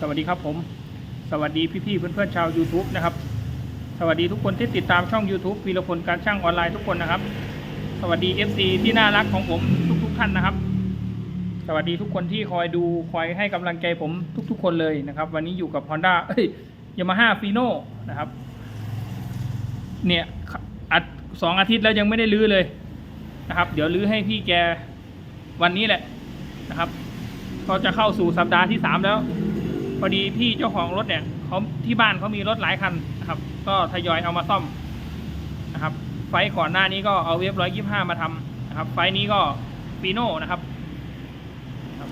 สวัสดีครับผม สวัสดีพี่ๆเพื่อนๆชาว YouTube นะครับ สวัสดีทุกคนที่ติดตามช่อง YouTube วีรพลการช่างออนไลน์ทุกคนนะครับ สวัสดี FC ที่น่ารักของผมทุกๆท่านนะครับ สวัสดีทุกคนที่คอยดูคอยให้กำลังใจผมทุก ๆ คนเลยนะครับ วันนี้อยู่กับ Honda เอ้ย Yamaha Fino นะครับ เนี่ยอัดสองอาทิตย์แล้วยังไม่ได้ลื้อเลยนะครับ เดี๋ยวลื้อให้พี่แกวันนี้แหละนะครับ ก็จะเข้าสู่สัปดาห์ที่สามแล้ว พอดีพี่เจ้าของรถเนี่ยเขาที่บ้านเขามีรถหลายคันนะครับ ก็ทยอยเอามาซ่อมนะครับ ไฟก่อนหน้านี้ก็เอาเวฟร้อยยี่ห้ามาทำนะครับ ไฟนี้ก็ฟีโน่นะครับครับ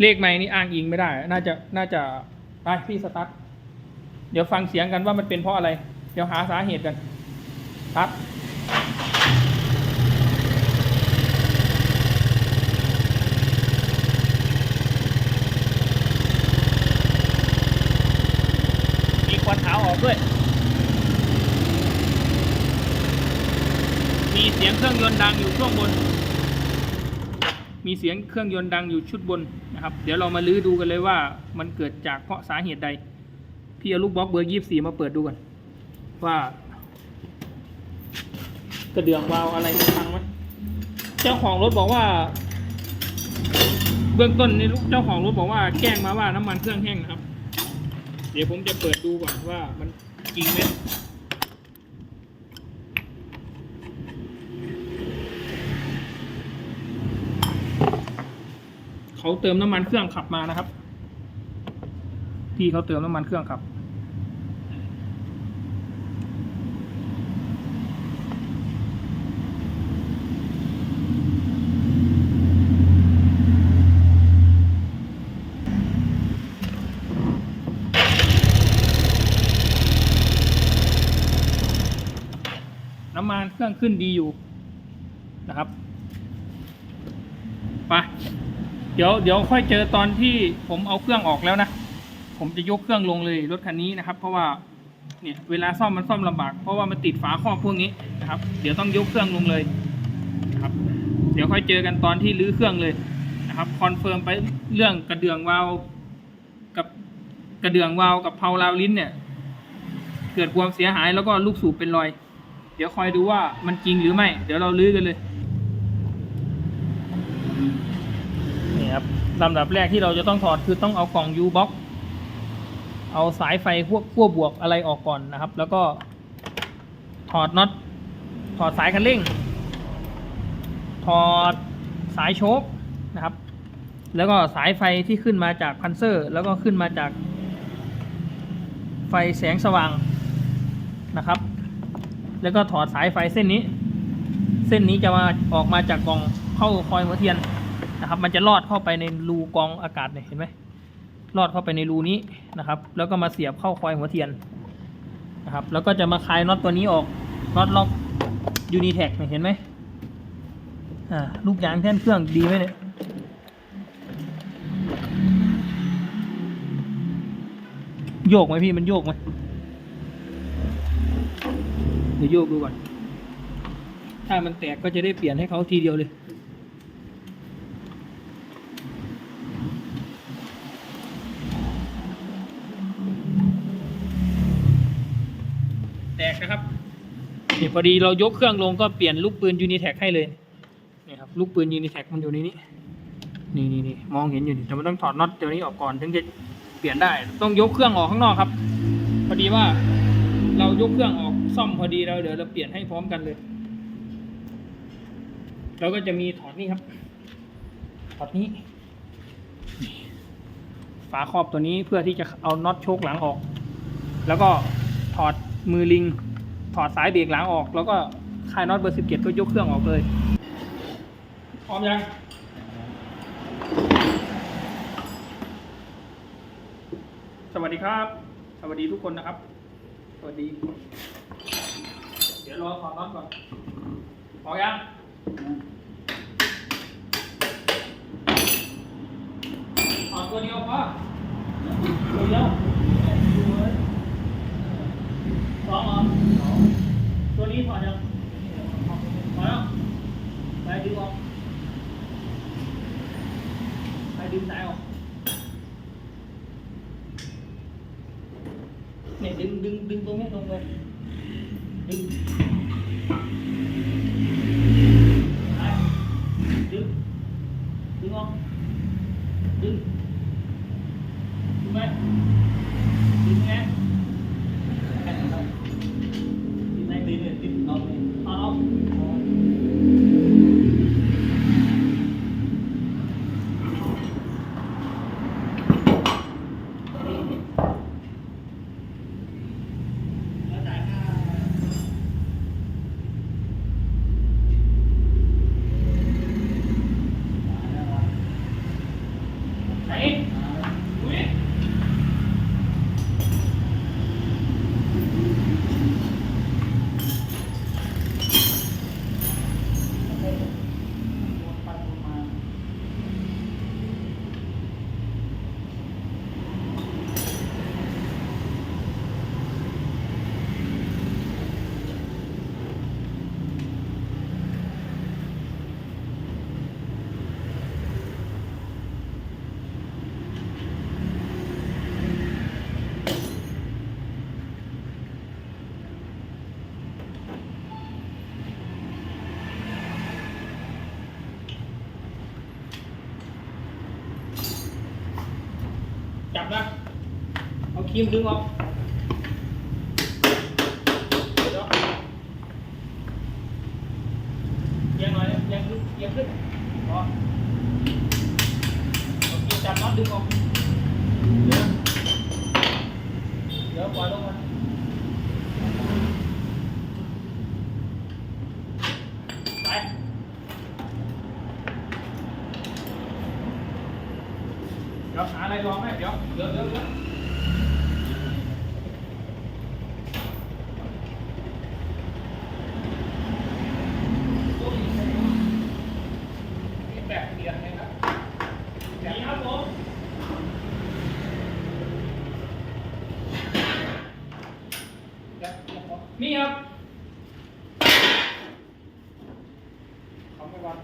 เลขไม่นี่อ้างอิงไม่ได้ น่าจะ น่าจะไปพี่สตาร์ท เดี๋ยวฟังเสียงกันว่ามันเป็นเพราะอะไร เดี๋ยวหาสาเหตุกันสตาร์ท มีควันขาว อกด้วย มีเสียงเครื่องยนต์ดังอยู่ช่วงบน มีเสียงเครื่องยนต์ดังอยู่ชุดบนนะครับ เดี๋ยวเรามาลื้อดูกันเลยว่ามันเกิดจากเพราะสาเหตุใด พี่เอาลูกบล็อกเบอร์ยี่สี่มาเปิดดูกันว่ากระเดื่องวาวอะไรมันพังไหมเจ้าของรถบอกว่า เบื้องต้นนี่เจ้าของรถบอกว่าแจ้งมาว่าน้ำมันเครื่องแห้งนะครับ ดี๋ยวผมจะเปิดดูก่อนว่ามันจริงไหมเขาเติมน้ำมันเครื่องขับมานะครับ ที่เขาเติมน้ำมันเครื่องขับ น้ำมันเครื่องขึ้นดีอยู่นะครับไปเดี๋ยวเดี๋ยวค่อยเจอตอนที่ผมเอาเครื่องออกแล้วนะ ผมจะยกเครื่องลงเลยรถคันนี้นะครับ เพราะว่าเนี่ยเวลาซ่อมมันซ่อมลำบาก เพราะว่ามันติดฝาครอบพวกนี้นะครับ เดี๋ยวต้องยกเครื่องลงเลยนะครับ เดี๋ยวค่อยเจอกันตอนที่รื้อเครื่องเลยนะครับคอนเฟิร์มไปเรื่องกระเดื่องวาล์วกับกระเดื่องวาล์วกับเพลาลาวลิ้นเนี่ย เกิดความเสียหายแล้วก็ลูกสูบเป็นรอย เดี๋ยวคอยดูว่ามันจริงหรือไม่ เดี๋ยวเราลื้อกันเลย นี่ครับลำดับแรกที่เราจะต้องถอดคือต้องเอากล่อง U box เอาสายไฟพวกขั้วบวกอะไรออกก่อนนะครับ แล้วก็ถอดน็อตถอดสายคันเร่ง ถอดสายโชคนะครับ แล้วก็สายไฟที่ขึ้นมาจากพันเซอร์ แล้วก็ขึ้นมาจากไฟแสงสว่างนะครับ แล้วก็ถอดสายไฟเส้นนี้ เส้นนี้จะมาออกมาจากกล่องเข้าคอยหัวเทียนนะครับ มันจะลอดเข้าไปในรูกองอากาศเนี่ยเห็นไหมลอดเข้าไปในรูนี้นะครับ แล้วก็มาเสียบเข้าคอยหัวเทียนนะครับ แล้วก็จะมาคลายน็อตตัวนี้ออกน็อตล็อกยูนิแท็กเห็นไหมอ่าลูกยางแท่นเครื่องดีไหมเนี่ยโยกไหมพี่มันโยกไหม เดี๋ยวโยกดูก่อน ถ้ามันแตกก็จะได้เปลี่ยนให้เขาทีเดียวเลย แตกนะครับนี่พอดีเรายกเครื่องลงก็เปลี่ยนลูกปืนยูนิแท็กให้เลยนี่ครับลูกปืนยูนิแท็กมันอยู่ในนี้นี่นี่นี่มองเห็นอยู่นี่แต่มันต้องถอดน็อตตัวนี้ออกก่อนถึงจะเปลี่ยนได้ ต้องยกเครื่องออกข้างนอกครับ พอดีว่า เรายกเครื่องออกซ่อมพอดีเราเดี๋ยวเราเปลี่ยนให้พร้อมกันเลย เราก็จะมีถอดนี่ครับ ถอดนี้ ฝาครอบตัวนี้เพื่อที่จะเอาน็อตโชคหลังออก แล้วก็ถอดมือลิง ถอดสายเบรกหลังออก แล้วก็คลายน็อตเบอร์สิบเจ็ดก็ยกเครื่องออกเลยพร้อมยังสวัสดีครับ สวัสดีทุกคนนะครับ สวัสดี เดี๋ยวรอถอดน็อตก่อนพอยังถอดตัวเดียวพอตัวเดียวสองเหรอตัวนี้ถอดยังถอดแล้วไปดึงออกดึงสายออกเนี่ยดึงดึงดึงตรงนี้ตรงเลยดึงไปดึงดึงออกดึงดึงไหมดึงไงแค่นั้นครับดึงไหนดึงเนี่ยดึงเอาเอาเอา แล้วจ่ายค่าไหนอุ้ยจับนะ เอาครีมดึงออกเดี๋ยวเอียังหน่อยนะเอียังขึ้นเอียังขึ้นพอเอาครีมจับน็อตดึงออกเดี๋ยวเดี๋ยวปล่อยลงมาไป เดี๋ยวหาอะไรรองให้เดี๋ยวเดี๋ยวเดี๋ยวเดี๋ยวนี่แบบเปลี่ยนเลยครับ นี่ครับผมมีครับทำไปก่อน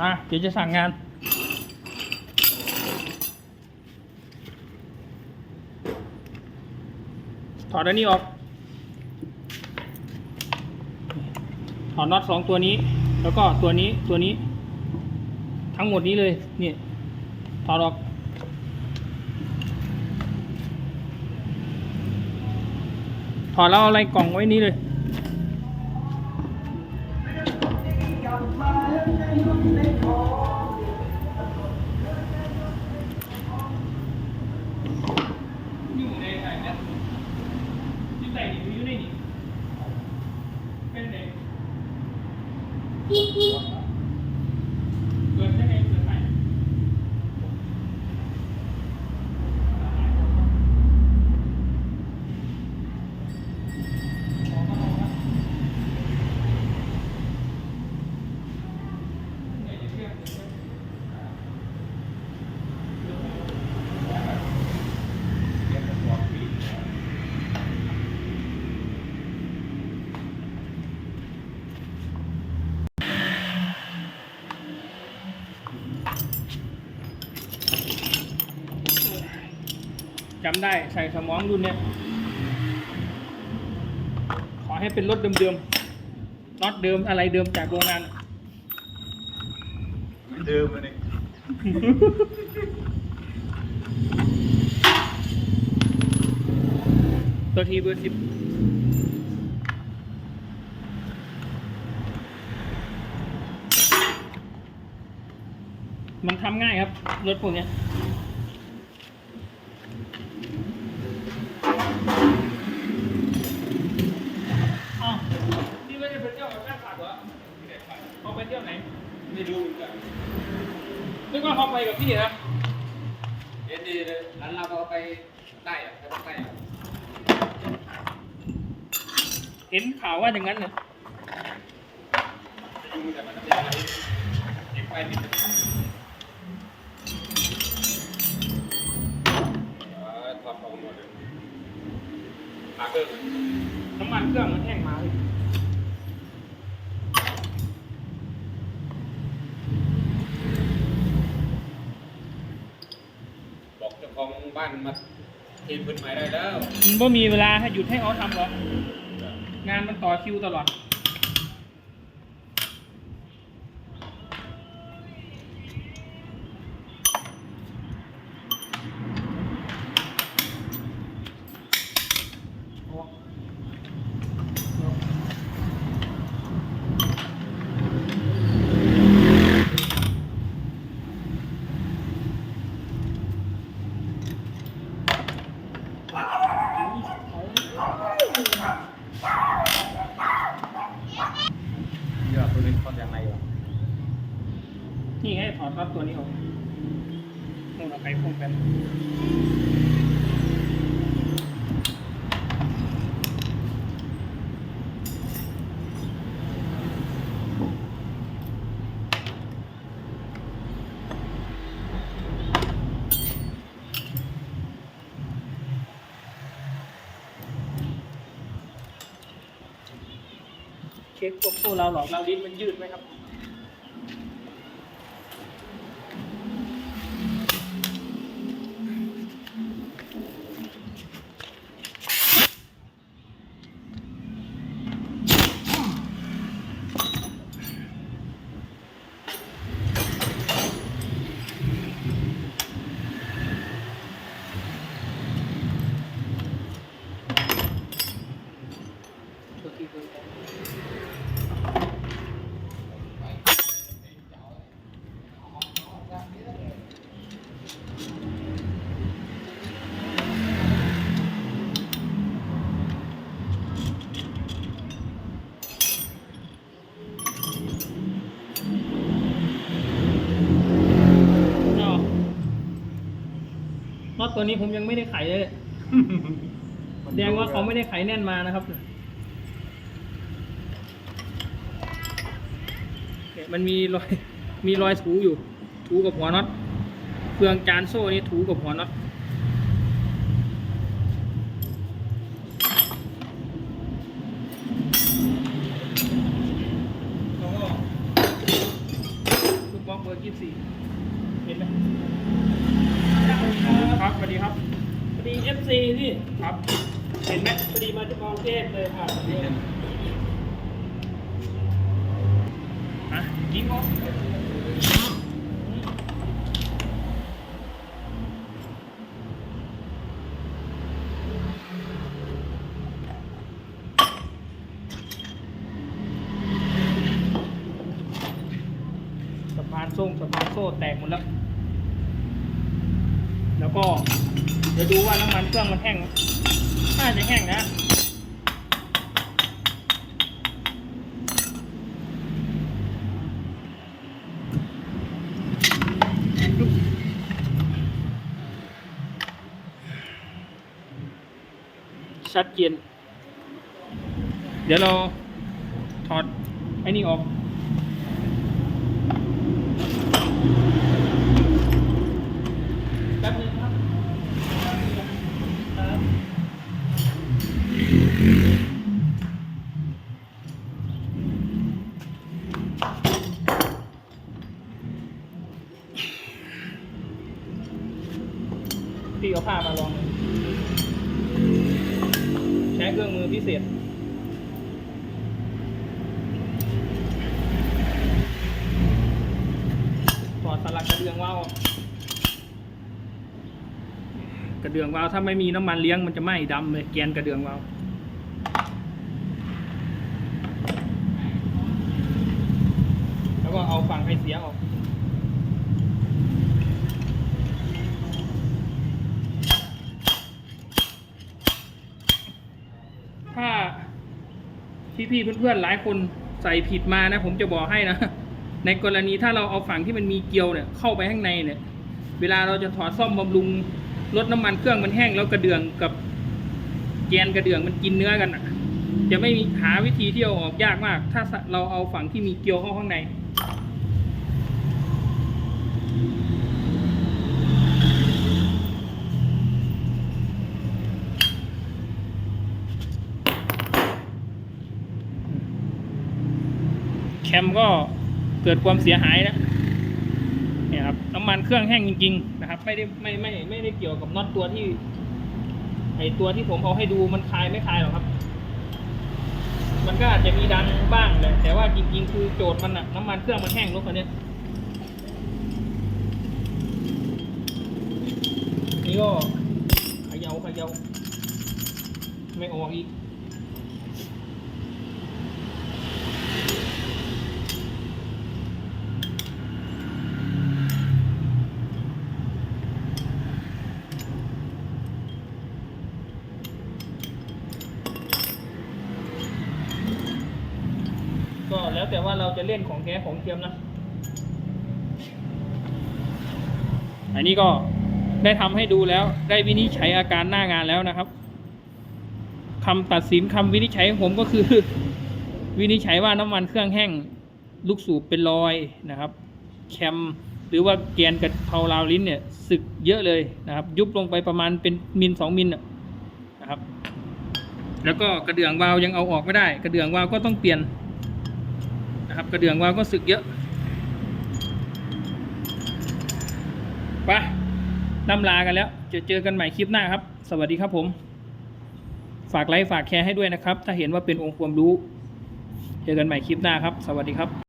อะเดี๋ยวจะสั่งงาน ถอดอันนี้ออก อดน็อตสองตัวนี้ แล้วก็ตัวนี้ตัวนี้ ทั้งหมดนี้เลยนี่ถอดออกถอดแล้วเอาอะไรกล่องไว้นี้เลย เกิดได้ไงเกิดไหน จำได้ใส่สมองรุ่นเนี้ยขอให้เป็นรถเดิมๆน็อตเดิมอะไรเดิมจากโรงงานเหมือนเดิมเลยตัวทีเบอร์สิบมันทำง่ายครับ รถพวกเนี้ยอ้าวนี่ไม่ได้ไปเที่ยวกับแม่ขาดเหรอเขาไปเที่ยวไหน ไม่รู้เหมือนกัน นึกว่าเขาไปกับพี่นะเอ็นดีเลยร้านเราก็ไปใต้อะไปภาคใต้อะเห็นข่าวว่าอย่างนั้นนะจะยุ่งแต่มันจะเป็นอะไรเก็บไปนิดนึงเออถอดออกหมดเลยขาเครื่องน้ำมันเครื่องมันแห้งมาเลยานมาเทพื้นใหม่ได้แล้ว มันก็มีเวลาให้หยุดให้เขาทำหรอกงานมันต่อคิวตลอด เดี๋ยวตัวนี้เขาจะไม่หรอ นี่ให้ถอดน็อตตัวนี้ออก นู่นเอาไปพุ่งกันเช็คพวกพวกเราหลอกเราลิ้นมันยืดไหมครับ ตตัวนี้ผมยังไม่ได้ไขเลยแสดงว่าเขาไม่ได้ไขแน่นมานะครับเนี่ยมันมีรอยมีรอยถูอยู่ ถูกับหัวน็อตเฟืองจานโซ่นี่ถูกับหัวน็อตแล้วก็ลูกบล็อกเบอร์ยี่สี่เห็นไหมครับสวัสดีครับ พอดีเอฟซีพี่ ครับ เห็นไหม พ องเทพเลยค่ะอะยิงออกสะพานโซ่งสะพานโซ่แตกหมดแล้ว แล้วก็เดี๋ยวดูว่าน้ำมันเครื่องมันแห้งน่าจะแห้งนะ ชัดเจน เดี๋ยวเราถอดไอ้นี่ออก แป๊บนึงครับครับพี่เอาผ้ามาลองเลยใช้เครื่องมือ พิเศษ ถอดสลักกระเดื่องว่าวกระเดื่องวาวถ้าไม่มีน้ำมันเลี้ยงมันจะไหม้ดำเลยแกนกระเดื่องวาวแล้วก็เอาฝั่งไฟเสียออก ถ้า พี่ๆเพื่อนๆหลายคนใส่ผิดมานะ ผมจะบอกให้นะ ในกรณีถ้าเราเอาฝั่งที่มันมีเกลียวเนี่ยเข้าไปข้างในเนี่ย เวลาเราจะถอดซ่อมบำรุงลดน้ำมันเครื่องมันแห้งแล้วกระเดื่องกับแกนกระเดื่องมันกินเนื้อกันอะ จะไม่มีหาวิธีที่เอาออกยากมาก ถ้าเราเอาฝั่งที่มีเกลียวเข้าข้างใน แคมก็เกิดความเสียหายนะเนี่ยครับน้ำมันเครื่องแห้งจริง ๆ นะครับ ไม่ได้ไม่ไม่ไม่ได้เกี่ยวกับน็อตตัวที่ไอตัวที่ผมเอาให้ดูมันคลายไม่คลายหรอกครับ มันก็อาจจะมีดังบ้างแหละแต่ว่าจริง ๆ คือโจทย์มันอะน้ำมันเครื่องมันแห้งรถคันเนี้ยนี่ก็ขยาเขยาไม่ออกอีกแล้วแต่ว่าเรา จะเล่นของแท้ของเทียมนะ อันนี้ก็ได้ทำให้ดูแล้ว ได้วินิจฉัยอาการหน้างานแล้วนะครับคำตัดสินคำวินิจฉัยของผมก็คือ วินิจฉัยว่าน้ำมันเครื่องแห้ง ลูกสูบเป็นรอยนะครับ แคมหรือว่าแกนกับเพลาราวลิ้นเนี่ยสึกเยอะเลยนะครับ ยุบลงไปประมาณเป็นมิลสองมิลน่ะนะครับ แล้วก็กระเดื่องวาล์วยังเอาออกไม่ได้ กระเดื่องวาล์วก็ต้องเปลี่ยน นะครับ กระเดื่องวาวก็สึกเยอะไปนำลากันแล้ว จะเจอกันใหม่คลิปหน้าครับ สวัสดีครับผม ฝากไลค์ฝากแชร์ให้ด้วยนะครับ ถ้าเห็นว่าเป็นองค์ความรู้ เจอกันใหม่คลิปหน้าครับ สวัสดีครับ